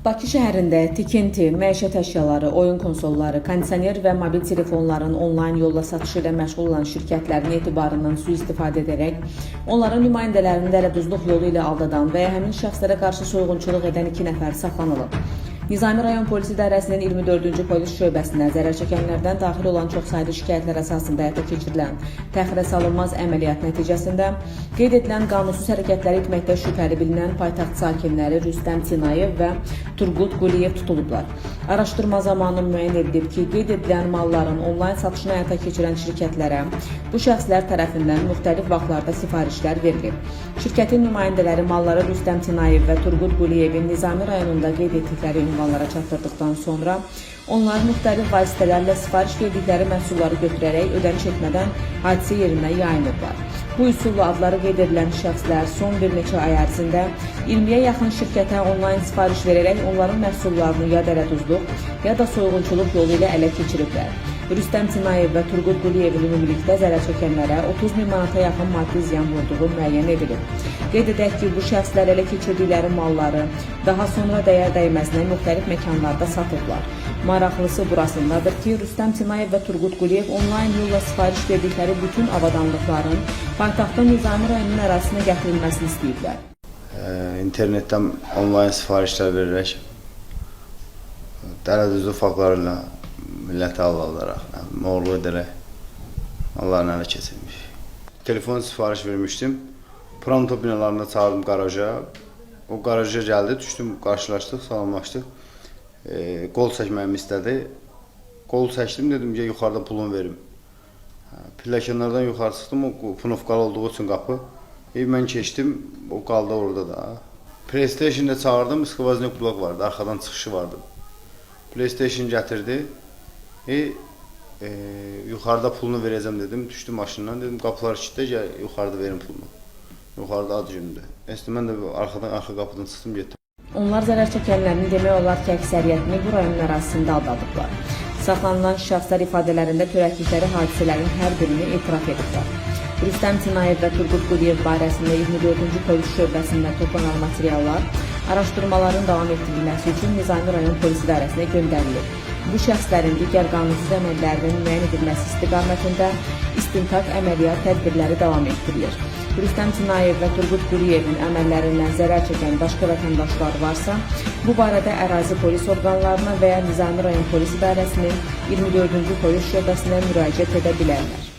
Bakı şəhərində tikinti, məişət əşyaları, oyun konsolları, kondisioner və mobil telefonların onlayn yolla satışı ilə məşğul olan şirkətlərin etibarından sui-istifadə edərək onların nümayəndələrini dələduzluq yolu ilə aldadan və ya həmin şəxslərə qarşı soyğunçuluq edən 2 nəfər saxlanılıb. Nizami rayon polis idarəsinin 24-cü polis şöbəsinə zərər çəkənlərdən daxil olan çoxsaylı şikayətlər əsasında həyata keçirilən təxirə salınmaz əməliyyat nəticəsində qeyd edilən qanunsuz hərəkətləri etməkdə şübhəli bilinən paytaxt sakinləri Rüstəm Tinayev və Turqut Quliyev tutulublar. Araşdırma zamanı müəyyən edilib ki, qeyd edilən malların onlayn satışını həyata keçirən şirkətlərə bu şəxslər tərəfindən müxtəlif vaxtlarda sifarişlər verilib. Şirkətin nümayəndələri malları Rüstəm Tinayev və Turqut Quliyevin Nizami rayonunda qeyd etdikləri ünvanlara çatdırdıqdan sonra onlar müxtəlif vasitələrlə sifariş verdikləri məhsulları götürərək ödəniş etmədən hadisə yerinə yayınıblar. Bu üsulla adları qeyd edilən şəxslər son bir neçə ay ərzində 20-yə yaxın şirkətə onlayn sifariş verərək onların məhsullarını ya dələduzluq, ya da soyğunçuluq yolu ilə ələ keçiriblər. Rüstəm Tinayev və Turqut Quliyevin ümumilikdə zərər çəkənlərə 30 min manata yaxın maddi ziyan vurduğu müəyyən edilib. Qeyd edək ki, bu şəxslər ələ keçirdikləri malları daha sonra dəyər dəyməzinə müxtəlif məkanlarda satıblar. Maraqlısı burasındadır ki, Rüstəm Tinayev və Turqut Quliyev onlayn yolla sifariş verdikləri bütün avadanlıqların paytaxtın Nizami rayonunun ərazisinə gətirilməsini istəyiblər. Ee, internetten online sifarişler vererek dələdüzlü faktlarıyla milleti aldalaraq, yəni, moğlu ederek Allah'ın ələ keçirmiş. Telefon sifariş vermiştim. Pronto binalarında çağırdım garaja. O garaja geldi, düştüm, karşılaştık, salamlaştık. Ee, qol çəkməyimi istədi. Qol çəkdim, dedim ki, yuxarıda pulunu verim. Pilləkənlərdən yuxarı çıxdım, o punovkalı olduğu üçün qapı. E, mən keçdim, o qaldı orada da. PlayStation-da çağırdım, skvaznik blok vardı, arxadan çıxışı vardı. PlayStation gətirdi. E, e, yuxarıda pulunu verəcəm dedim, düşdüm maşından, dedim qapılar kilitlə, gəl yuxarıda verin pulunu. Yuxarıda ad günüdür. Əsli mən də arxadan arxa qapıdan çıxdım, getdim. Onlar zərər çəkənlərin demək olar ki, əksəriyyətini bu rayonun ərazisində aldadıblar. Saxlanılan şəxslər ifadələrində törətdikləri hadisələrin hər birini etiraf ediblər. Rüstəm Tinayev və Turqut Quliyev barəsində 24-cü polis şöbəsində toplanan materiallar araşdırmaların davam etdirilməsi üçün Nizami rayon polis idarəsinə göndərilib. Bu şəxslərin digər qanunsuz əməllərinin müəyyən edilməsi istiqamətində istintaq əməliyyat tədbirləri davam etdirilir. Rüstəm Tinayev və Turqut Quliyevin əməllərindən zərər çəkən başqa vətəndaşlar varsa, bu barədə ərazi polis orqanlarına və ya Nizami rayon polis idarəsinin 24-cü polis şöbəsinə müraciət edə bilərlər.